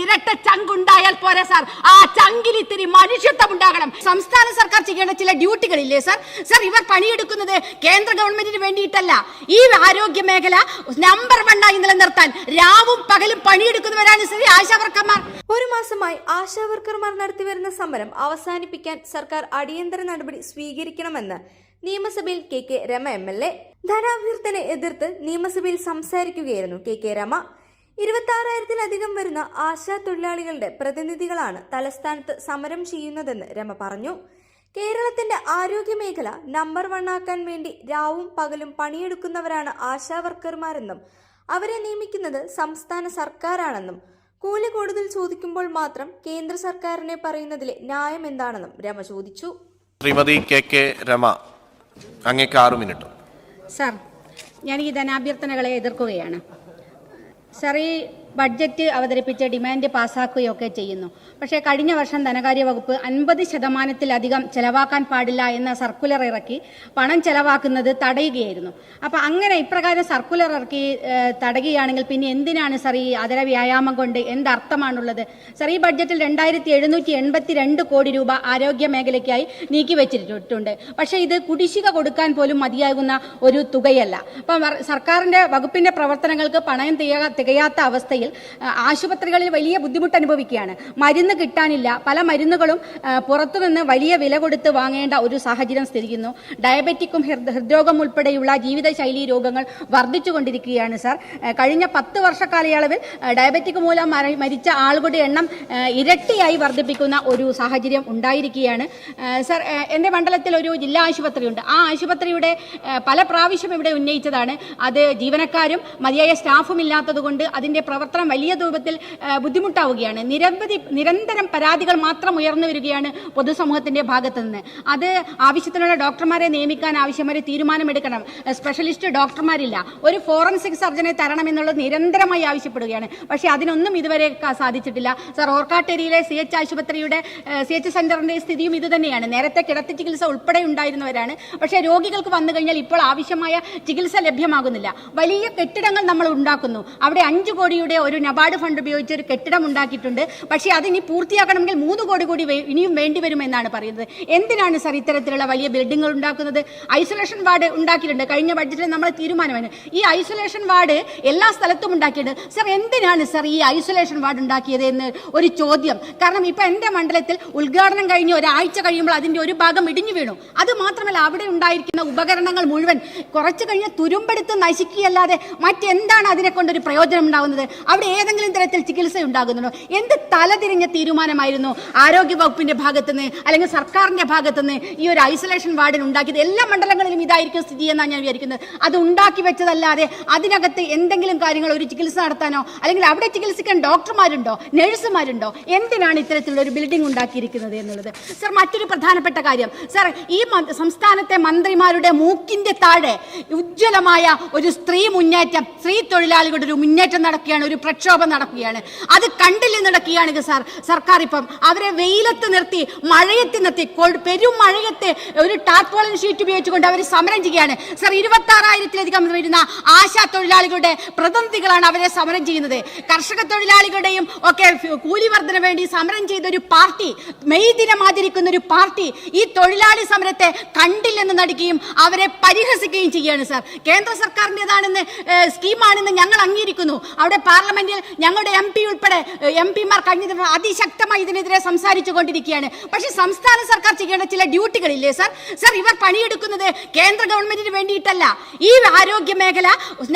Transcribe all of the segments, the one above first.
ഇരട്ട ചങ്കുണ്ടായാൽ പോരെ സാർ. ആ ചങ്കിൽ ഇത്തിരി മനുഷ്യത്വം ഉണ്ടാകണം സംസ്ഥാന സർക്കാർ ചെയ്യേണ്ട ചില ഡ്യൂട്ടികളില്ലേ സാർ? സാർ ഇവർ പണിയെടുക്കുന്നത് കേന്ദ്ര ഗവൺമെന്റിന് വേണ്ടിയിട്ടല്ല. ഈ ആരോഗ്യ മേഖല നമ്പർ വൺ ആയി നിലനിർത്താൻ രാവും പകലും പണിയെടുക്കുന്നവരാണ് ശ്രീ ആശാവർക്കർമാർ ഒരു മാസമായി ആശാവർക്കർമാർ നടത്തിവരുന്ന സമരം അവസാനിപ്പിക്കാൻ സർക്കാർ അടിയന്തര നടപടി സ്വീകരിക്കണമെന്ന് നിയമസഭയിൽ K K Rama M L A. ധനാഭ്യർത്ഥന എതിർത്ത് നിയമസഭയിൽ സംസാരിക്കുകയായിരുന്നു കെ കെ രമ. ഇരുപത്തി ആറായിരത്തിലധികം വരുന്ന ആശാ തൊഴിലാളികളുടെ പ്രതിനിധികളാണ് തലസ്ഥാനത്ത് സമരം ചെയ്യുന്നതെന്ന് രമ പറഞ്ഞു. കേരളത്തിന്റെ ആരോഗ്യ മേഖല നമ്പർ വണ്ണാക്കാൻ വേണ്ടി രാവും പകലും പണിയെടുക്കുന്നവരാണ് ആശാ വർക്കർമാരെന്നും അവരെ നിയമിക്കുന്നത് സംസ്ഥാന സർക്കാരാണെന്നും കൂലി കൂടുതൽ ചോദിക്കുമ്പോൾ മാത്രം കേന്ദ്ര സർക്കാരിനെ പറയുന്നതിലെ ന്യായം എന്താണെന്നും രമ ചോദിച്ചു. ശ്രീമതി കെ കെ രമ അങ്ങേക്ക് ആറു മിനിറ്റ്. സാർ ഞാൻ ഈ ധനാഭ്യർത്ഥനകളെ എതിർക്കുകയാണ്. സാർ ഈ ബഡ്ജറ്റ് അവതരിപ്പിച്ച് ഡിമാൻഡ് പാസാക്കുകയൊക്കെ ചെയ്യുന്നു. പക്ഷേ കഴിഞ്ഞ വർഷം ധനകാര്യ വകുപ്പ് അൻപത് ശതമാനത്തിലധികം ചെലവാക്കാൻ പാടില്ല എന്ന സർക്കുലർ ഇറക്കി പണം ചെലവാക്കുന്നത് തടയുകയായിരുന്നു. അപ്പോൾ അങ്ങനെ ഇപ്രകാരം സർക്കുലർ ഇറക്കി തടയുകയാണെങ്കിൽ പിന്നെ എന്തിനാണ് സർ ഈ അതര വ്യായാമം കൊണ്ട് എന്തർത്ഥമാണുള്ളത്? സർ ഈ ബഡ്ജറ്റിൽ രണ്ടായിരത്തി എഴുന്നൂറ്റി എൺപത്തി രണ്ട് കോടി രൂപ ആരോഗ്യ മേഖലയ്ക്കായി നീക്കി വെച്ചിട്ടുണ്ട്. പക്ഷേ ഇത് കുടിശ്ശിക കൊടുക്കാൻ പോലും മതിയാകുന്ന ഒരു തുകയല്ല. അപ്പം സർക്കാരിന്റെ വകുപ്പിന്റെ പ്രവർത്തനങ്ങൾക്ക് പണയം തികയാത്ത തികയാത്ത അവസ്ഥയിൽ ആശുപത്രികളിൽ വലിയ ബുദ്ധിമുട്ട് അനുഭവിക്കുകയാണ് മരുന്ന് കിട്ടാനില്ല. പല മരുന്നുകളും പുറത്തുനിന്ന് വലിയ വില കൊടുത്ത് വാങ്ങേണ്ട ഒരു സാഹചര്യം സ്ഥിരിക്കുന്നു ഡയബറ്റിക്കും ഹൃദ- ഹൃദ്രോഗം ഉൾപ്പെടെയുള്ള ജീവിതശൈലി രോഗങ്ങൾ വർദ്ധിച്ചുകൊണ്ടിരിക്കുകയാണ് സാർ. കഴിഞ്ഞ പത്ത് വർഷ കാലയളവിൽ ഡയബറ്റിക് മൂലം മരിച്ച ആളുകളുടെ എണ്ണം ഇരട്ടിയായി വർദ്ധിപ്പിക്കുന്ന ഒരു സാഹചര്യം ഉണ്ടായിരിക്കുകയാണ്. സാർ എന്റെ മണ്ഡലത്തിൽ ഒരു ജില്ലാ ആശുപത്രിയുണ്ട്. ആ ആശുപത്രിയുടെ പല പ്രാവശ്യം ഇവിടെ ഉന്നയിച്ചതാണ്. അത് ജീവനക്കാരും മതിയായ സ്റ്റാഫും ഇല്ലാത്തതുകൊണ്ട് അതിന്റെ പ്രവർത്തനം വലിയ രൂപത്തിൽ ബുദ്ധിമുട്ടാവുകയാണ്. നിരവധി നിരന്തരം പരാതികൾ മാത്രം ഉയർന്നു വരികയാണ് പൊതുസമൂഹത്തിന്റെ ഭാഗത്ത് നിന്ന് അത് ആവശ്യത്തിനുള്ള ഡോക്ടർമാരെ നിയമിക്കാൻ ആവശ്യമായ തീരുമാനമെടുക്കണം. സ്പെഷ്യലിസ്റ്റ് ഡോക്ടർമാരില്ല. ഒരു ഫോറൻസിക് സർജനെ തരണം തരണമെന്നുള്ളത് നിരന്തരമായി ആവശ്യപ്പെടുകയാണ്. പക്ഷേ അതിനൊന്നും ഇതുവരെ സാധിച്ചിട്ടില്ല. സർ ഓർക്കാട്ടേരിയിലെ സി എച്ച് ആശുപത്രിയുടെ സി എച്ച് സെന്ററിന്റെ സ്ഥിതിയും ഇത് തന്നെയാണ്. നേരത്തെ കിടത്തി ചികിത്സ ഉൾപ്പെടെ ഉണ്ടായിരുന്നവരാണ്. പക്ഷേ രോഗികൾക്ക് വന്നു കഴിഞ്ഞാൽ ഇപ്പോൾ ആവശ്യമായ ചികിത്സ ലഭ്യമാകുന്നില്ല. വലിയ കെട്ടിടങ്ങൾ നമ്മൾ ഉണ്ടാക്കുന്നു. അവിടെ അഞ്ച് കോടിയുടെ ഒരു നബാർഡ് ഫണ്ട് ഉപയോഗിച്ച് ഒരു കെട്ടിടം ഉണ്ടാക്കിയിട്ടുണ്ട്. പക്ഷേ അതിനി പൂർത്തിയാക്കണമെങ്കിൽ മൂന്ന് കോടി കൂടി ഇനിയും വേണ്ടി വരുമെന്നാണ് പറയുന്നത്. എന്തിനാണ് സർ ഇത്തരത്തിലുള്ള വലിയ ബിൽഡിങ്ങുകൾ ഉണ്ടാക്കുന്നത്? ഐസൊലേഷൻ വാർഡ് ഉണ്ടാക്കിയിട്ടുണ്ട്. കഴിഞ്ഞ ബഡ്ജറ്റിൽ നമ്മൾ തീരുമാനമാണ്. ഈ ഐസൊലേഷൻ വാർഡ് എല്ലാ സ്ഥലത്തും ഉണ്ടാക്കിയിട്ടുണ്ട്. സർ എന്തിനാണ് സർ ഈ ഐസൊലേഷൻ വാർഡ് ഉണ്ടാക്കിയത് എന്ന് ഒരു ചോദ്യം? കാരണം ഇപ്പം എന്റെ മണ്ഡലത്തിൽ ഉദ്ഘാടനം കഴിഞ്ഞ് ഒരാഴ്ച കഴിയുമ്പോൾ അതിന്റെ ഒരു ഭാഗം ഇടിഞ്ഞു വീണു. അത് മാത്രമല്ല അവിടെ ഉണ്ടായിരിക്കുന്ന ഉപകരണങ്ങൾ മുഴുവൻ കുറച്ച് കഴിഞ്ഞ് തുരുമ്പെടുത്ത് നശിക്കുകയല്ലാതെ മറ്റെന്താണ് അതിനെ കൊണ്ടൊരു പ്രയോജനം ഉണ്ടാകുന്നത് അവിടെ ഏതെങ്കിലും തരത്തിൽ ചികിത്സ ഉണ്ടാകുന്നുണ്ടോ? എന്ത് തലതിരിഞ്ഞ തീരുമാനമായിരുന്നു ആരോഗ്യ വകുപ്പിന്റെ ഭാഗത്തുനിന്ന് അല്ലെങ്കിൽ സർക്കാരിന്റെ ഭാഗത്തുനിന്ന് ഈ ഒരു ഐസൊലേഷൻ വാർഡിന് ഉണ്ടാക്കിയത്? എല്ലാ മണ്ഡലങ്ങളിലും ഇതായിരിക്കും സ്ഥിതി എന്നാണ് ഞാൻ വിചാരിക്കുന്നത്. അത് ഉണ്ടാക്കി വെച്ചതല്ലാതെ അതിനകത്ത് എന്തെങ്കിലും കാര്യങ്ങൾ ഒരു ചികിത്സ നടത്താനോ അല്ലെങ്കിൽ അവിടെ ചികിത്സിക്കാൻ ഡോക്ടർമാരുണ്ടോ നഴ്സുമാരുണ്ടോ? എന്തിനാണ് ഇത്തരത്തിലുള്ള ഒരു ബിൽഡിംഗ് ഉണ്ടാക്കിയിരിക്കുന്നത് എന്നുള്ളത്? സർ മറ്റൊരു പ്രധാനപ്പെട്ട കാര്യം. സർ ഈ സംസ്ഥാനത്തെ മന്ത്രിമാരുടെ മൂക്കിന്റെ താഴെ ഉജ്ജ്വലമായ ഒരു സ്ത്രീ മുന്നേറ്റം സ്ത്രീ തൊഴിലാളികളുടെ ഒരു മുന്നേറ്റം നടക്കുകയാണ് ഒരു പ്രക്ഷോഭം നടക്കുകയാണ്. അത് കണ്ടില്ല നടക്കുകയാണ് സാർ. സർക്കാർ ഇപ്പം അവരെ വെയിലത്ത് നിർത്തി മഴയത്ത് നിർത്തി പെരും മഴയത്ത് ഒരു ടാർപോളിൻ ഷീറ്റ് ഉപയോഗിച്ചുകൊണ്ട് അവർ സമരം ചെയ്യുകയാണ്. സാർ ഇരുപത്തി ആറായിരത്തിലധികം വരുന്ന ആശാ തൊഴിലാളികളുടെ പ്രതിനിധികളാണ് അവരെ സമരം ചെയ്യുന്നത്. കർഷക തൊഴിലാളികളുടെയും ഒക്കെ കൂലി വർധന വേണ്ടി സമരം ചെയ്ത ഒരു പാർട്ടി മെയ് ദിനം ആചരിക്കുന്ന ഒരു പാർട്ടി ഈ തൊഴിലാളി സമരത്തെ കണ്ടില്ലെന്ന് നടിക്കുകയും അവരെ പരിഹസിക്കുകയും ചെയ്യുകയാണ് സാർ. കേന്ദ്ര സർക്കാരിന്റെതാണെന്ന് സ്കീമാണെന്ന് ഞങ്ങൾ അംഗീകരിക്കുന്നു. അവിടെ പാർലമെന്റിൽ ഞങ്ങളുടെ എം പി ഉൾപ്പെടെ എം പിമാർ കഴിഞ്ഞ അതിശക്തമായി ഇതിനെതിരെ സംസാരിച്ചു കൊണ്ടിരിക്കുകയാണ്. പക്ഷേ സംസ്ഥാന സർക്കാർ ചെയ്യേണ്ട ചില ഡ്യൂട്ടികളില്ലേ സാർ? സാർ ഇവർ പണിയെടുക്കുന്നത് കേന്ദ്ര ഗവൺമെന്റിന് വേണ്ടിയിട്ടല്ല. ഈ ആരോഗ്യ മേഖല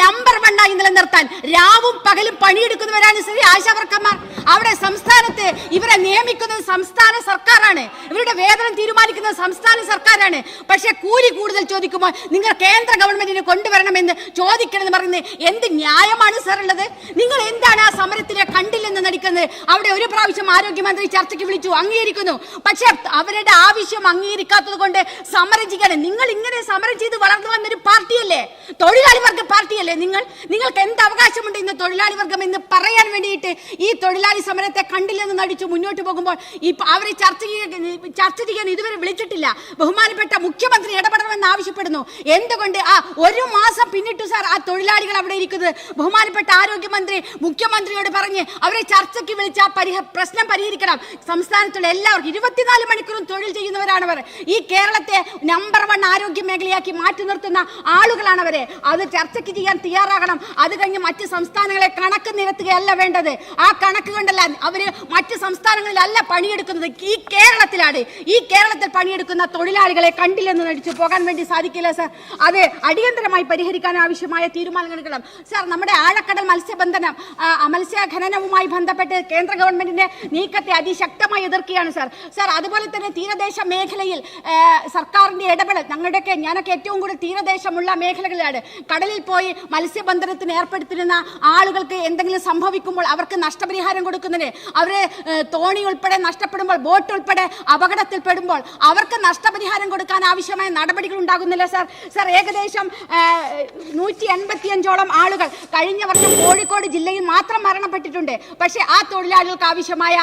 നമ്പർ വൺ ആയി നിലനിർത്താൻ രാവും പകലും പണിയെടുക്കുന്നവരാണ് ശ്രീ ആശാവർക്കന്മാർ അവിടെ സംസ്ഥാനത്ത് ഇവരെ നിയമിക്കുന്നത് സംസ്ഥാന സർക്കാരാണ്. ഇവരുടെ വേതനം തീരുമാനിക്കുന്നത് സംസ്ഥാന സർക്കാരാണ്. പക്ഷേ കൂലി കൂടുതൽ ചോദിക്കുമ്പോൾ നിങ്ങൾ കേന്ദ്ര ഗവൺമെന്റിന് കൊണ്ടുവരണമെന്ന് ചോദിക്കണമെന്ന് പറയുന്നത് എന്ത് ന്യായമാണ് സാർ ഉള്ളത്? നിങ്ങൾ എന്താണ് ആ സമരത്തിനെ കണ്ടില്ലെന്ന് നടിക്കുന്നത്? അവിടെ ഒരു പ്രാവശ്യം ആരോഗ്യമന്ത്രി ചർച്ചയ്ക്ക് വിളിച്ചു അംഗീകരിക്കുന്നു. പക്ഷെ അവരുടെ ആവശ്യം അംഗീകരിക്കാത്തത് കൊണ്ട് സമരം ചെയ്യണം നിങ്ങൾ ഇങ്ങനെ സമരം ചെയ്ത് വളർന്നു വന്നൊരു പാർട്ടിയല്ലേ? തൊഴിലാളി വർഗ പാർട്ടിയല്ലേ നിങ്ങൾ? നിങ്ങൾക്ക് എന്ത് അവകാശമുണ്ട് ഇന്ന് തൊഴിലാളി വർഗം എന്ന് പറയാൻ വേണ്ടിയിട്ട് ഈ തൊഴിലാളി സമരത്തെ കണ്ടില്ലെന്ന് നടിച്ചു മുന്നോട്ട് പോകുമ്പോൾ ഈ അവരെ ചർച്ച ചർച്ച ചെയ്യാൻ ഇതുവരെ വിളിച്ചിട്ടില്ല. ബഹുമാനപ്പെട്ട മുഖ്യമന്ത്രി ഇടപെടണമെന്ന് ആവശ്യപ്പെടുന്നു. എന്തുകൊണ്ട് ആ ഒരു മാസം പിന്നിട്ടു സാർ ആ തൊഴിലാളികൾ അവിടെ ഇരിക്കുന്നത്? ബഹുമാനപ്പെട്ട ആരോഗ്യമന്ത്രി മുഖ്യമന്ത്രിയോട് പറഞ്ഞ് അവരെ ചർച്ചയ്ക്ക് വിളിച്ച പരിഹ പ്രശ്നം പരിഹരിക്കണം. സംസ്ഥാനത്തുള്ള എല്ലാവർക്കും ഇരുപത്തിനാല് തൊഴിൽ ചെയ്യുന്നവരാണ് അവർ ഈ കേരളത്തെ നമ്പർ വൺ ആരോഗ്യ മേഖലയാക്കി മാറ്റി നിർത്തുന്ന ആളുകളാണ് അവരെ അത് ചർച്ചയ്ക്ക് ചെയ്യാൻ തയ്യാറാകണം. അത് കഴിഞ്ഞ് മറ്റ് സംസ്ഥാനങ്ങളെ കണക്ക് നിരത്തുകയല്ല വേണ്ടത്. ആ കണക്ക് കൊണ്ടല്ല അവർ മറ്റ് സംസ്ഥാനങ്ങളിലല്ല പണിയെടുക്കുന്നത്. ഈ കേരളത്തിലാണ്. ഈ കേരളത്തിൽ പണിയെടുക്കുന്ന തൊഴിലാളികളെ കണ്ടില്ലെന്ന് നടിച്ചു പോകാൻ വേണ്ടി സാധിക്കില്ല സർ. അത് അടിയന്തരമായി പരിഹരിക്കാൻ ആവശ്യമായ തീരുമാനങ്ങൾ എടുക്കണം സാർ നമ്മുടെ ആഴക്കടൽ മത്സ്യബന്ധനം മത്സ്യഖനനവുമായി ബന്ധപ്പെട്ട് കേന്ദ്ര ഗവൺമെന്റിന്റെ നീക്കത്തെ അതിശക്തമായി എതിർക്കുകയാണ് സർ. സർ അതുപോലെ തന്നെ തീരദേശ മേഖലയിൽ സർക്കാരിന്റെ ഇടപെടൽ ഞങ്ങളുടെയൊക്കെ ഞാനൊക്കെ ഏറ്റവും കൂടുതൽ തീരദേശമുള്ള മേഖലകളിലാണ്. കടലിൽ പോയി മത്സ്യബന്ധനത്തിന് ഏർപ്പെടുത്തിരുന്ന ആളുകൾക്ക് എന്തെങ്കിലും സംഭവിക്കുമ്പോൾ അവർക്ക് നഷ്ടപരിഹാരം കൊടുക്കുന്നതിന് അവർ തോണി ഉൾപ്പെടെ നഷ്ടപ്പെടുമ്പോൾ ബോട്ട് ഉൾപ്പെടെ അപകടത്തിൽപ്പെടുമ്പോൾ അവർക്ക് നഷ്ടപരിഹാരം കൊടുക്കാൻ ആവശ്യമായ നടപടികൾ ഉണ്ടാകുന്നില്ല സാർ. സാർ ഏകദേശം നൂറ്റി എൺപത്തിയഞ്ചോളം ആളുകൾ കഴിഞ്ഞ വർഷം കോഴിക്കോട് ജില്ലയിൽ മാത്രം മരണപ്പെട്ടിട്ടുണ്ട്. പക്ഷേ ആ തൊഴിലാളികൾക്ക് ആവശ്യമായ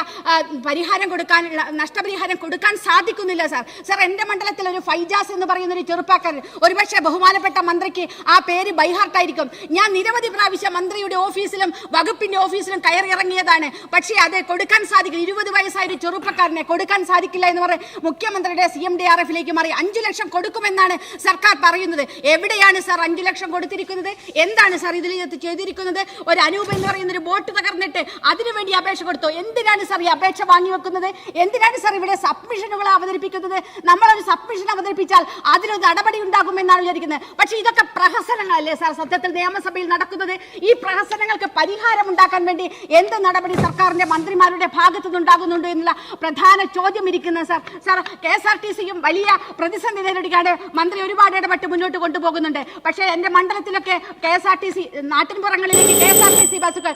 പരിഹാരം കൊടുക്കാൻ നഷ്ടപരിഹാരം കൊടുക്കാൻ സാധിക്കുന്നില്ല സാർ. സാർ എന്റെ മണ്ഡലത്തിൽ ഒരു ഫൈജാസ് എന്ന് പറയുന്ന ഒരു ചെറുപ്പക്കാരൻ ഒരുപക്ഷെ ബഹുമാനപ്പെട്ട മന്ത്രിക്ക് ആ പേര് ബൈഹാർട്ടായിരിക്കും. ഞാൻ നിരവധി പ്രാവശ്യം മന്ത്രിയുടെ ഓഫീസിലും വകുപ്പിന്റെ ഓഫീസിലും കയറി ഇറങ്ങിയതാണ്. പക്ഷേ അത് കൊടുക്കാൻ സാധിക്കില്ല. ഇരുപത് വയസ്സായ ഒരു ചെറുപ്പക്കാരനെ കൊടുക്കാൻ സാധിക്കില്ല എന്ന് പറഞ്ഞ് മുഖ്യമന്ത്രിയുടെ സി എം ഡി ആർ എഫിലേക്ക് മാറി അഞ്ചു ലക്ഷം കൊടുക്കുമെന്നാണ് സർക്കാർ പറയുന്നത്. എവിടെയാണ് സാർ അഞ്ചു ലക്ഷം കൊടുത്തിരിക്കുന്നത്? എന്താണ് സാർ ഇതിൽ ഇത് ചെയ്തിരിക്കുന്നത്? ഒരു അനൂപ് എന്ന് പറയുന്ന ഒരു ബോട്ട് തകർന്നിട്ട് അതിനുവേണ്ടി അപേക്ഷ കൊടുത്തു? എന്തിനാണ് സാർ ഈ അപേക്ഷ വാങ്ങി വെക്കുന്നത് എന്തിനാണ് സാർ ഇവിടെ സബ്മിഷനുകൾ അവതരിപ്പിക്കുന്നത് നമ്മളൊരു സബ്മിഷൻ അവതരിപ്പിച്ചാൽ അതിലൊരു നടപടി ഉണ്ടാകുമെന്നാണ് വിചാരിക്കുന്നത്. പക്ഷേ ഇതൊക്കെ പ്രഹസനങ്ങളല്ലേ സാർ? സത്യത്തിൽ നിയമസഭയിൽ നടക്കുന്നത് ഈ പ്രഹസനങ്ങൾക്ക് പരിഹാരം ഉണ്ടാക്കാൻ വേണ്ടി എന്ത് നടപടി സർക്കാരിന്റെ മന്ത്രിമാരുടെ ഭാഗത്തു നിന്നുണ്ടാകുന്നുണ്ട് എന്നുള്ള പ്രധാന ചോദ്യം ഇരിക്കുന്നത് sir. Sir K S R T സിയും വലിയ പ്രതിസന്ധി നേരിടുകയാണ്. മന്ത്രി ഒരുപാട് ഇടപെട്ട് മുന്നോട്ട് കൊണ്ടുപോകുന്നുണ്ട്. പക്ഷേ എന്റെ മണ്ഡലത്തിലൊക്കെ K S R T C നാട്ടിൻപുറങ്ങളിലേക്ക് K S R T C ബസ്സുകൾ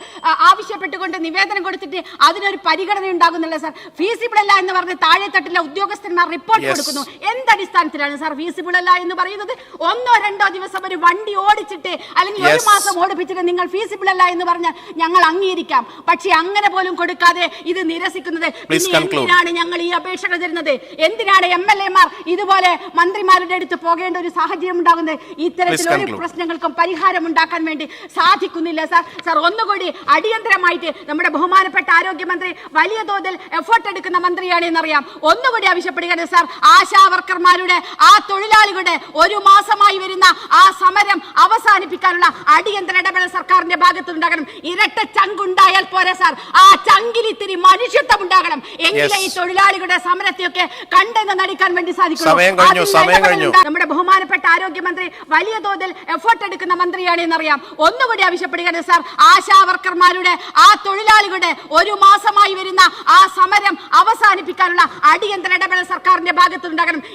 ആവശ്യപ്പെട്ടുകൊണ്ട് നിവേദനം കൊടുത്തിട്ട് അതിനൊരു പരിഗണന ഉണ്ടാകുന്നില്ല സാർ. ഫീസിബിൾ അല്ല എന്ന് പറഞ്ഞ് താഴെത്തട്ടിലെ ഉദ്യോഗസ്ഥന്മാർ റിപ്പോർട്ട് കൊടുക്കുന്നു. എന്തടിസ്ഥാനത്തിലാണ് സാർ ഫീസിബിൾ അല്ല എന്ന് പറയുന്നത്? ഒന്നോ രണ്ടോ ദിവസം ഒരു വണ്ടി ഓടിച്ചിട്ട് അല്ലെങ്കിൽ ഒരു മാസം ഓടിപ്പിച്ചിട്ട് നിങ്ങൾ ഫീസിബിൾ അല്ല എന്ന് പറഞ്ഞാൽ ഞങ്ങൾ അംഗീകരിക്കാം. പക്ഷെ അങ്ങനെ പോലും കൊടുക്കാതെ ഇത് നിരസിക്കുന്നത് എന്തിനാണ് ഞങ്ങൾ ഈ അപേക്ഷകൾ തരുന്നത്? എന്തിനാണ് എം എൽ എമാർ ഇതുപോലെ മന്ത്രിമാരുടെ അടുത്ത് പോകേണ്ട ഒരു സാഹചര്യം ഉണ്ടാകുന്നത്? ഇത്തരത്തിൽ ഒരു. പ്രശ്നങ്ങൾക്കും പരിഹാരം ഉണ്ടാക്കാൻ വേണ്ടി സാധിക്കുന്നില്ല സാർ സാർ ഒന്നുകൂടി അടിയന്തരമായിട്ട് നമ്മുടെ ബഹുമാനപ്പെട്ട ആരോഗ്യമന്ത്രി വലിയ തോതിൽ എഫേർട്ട് എടുക്കുന്ന മന്ത്രിയാണ് എന്നറിയാം ഒന്നുകൂടി ആവശ്യപ്പെടുകയാണ് സാർ. ആശാ വർക്കർമാരുടെ ആ തൊഴിലാളികളുടെ ഒരു മാസമായി വരുന്ന ആ സമരം അവസാനിപ്പിക്കാനുള്ള അടിയന്തര ഇടപെടൽ സർക്കാരിന്റെ ഭാഗത്ത് ഉണ്ടാകണം ഇരട്ട ചങ്കുണ്ടായാൽ പോരെ സാർ. ആ ചങ്കിൽ ഇത്തിരി മനുഷ്യത്വം ഉണ്ടാകണം എങ്കിലേ ഈ. തൊഴിലാളികളുടെ സമരത്തെയൊക്കെ കണ്ടെന്ന് നടിക്കാൻ വേണ്ടി സാധിക്കുന്നു. നമ്മുടെ ബഹുമാനപ്പെട്ട ആരോഗ്യമന്ത്രി വലിയ തോതിൽ എഫേർട്ട് എടുക്കുന്ന മന്ത്രിയാണ് എന്നറിയാം. ഒന്നുകൂടി ആവശ്യപ്പെടുകയാണ് സാർ. ആശാ വർക്കർമാരുടെ ആ തൊഴിലാളികളുടെ ഒരു മാസമായി വരുന്ന ആ സമരം അവസാനിപ്പിക്കാനുള്ള അടിയന്തര ഇടപെടൽ സർക്കാരിന്റെ ഭാഗത്തുണ്ടാകണം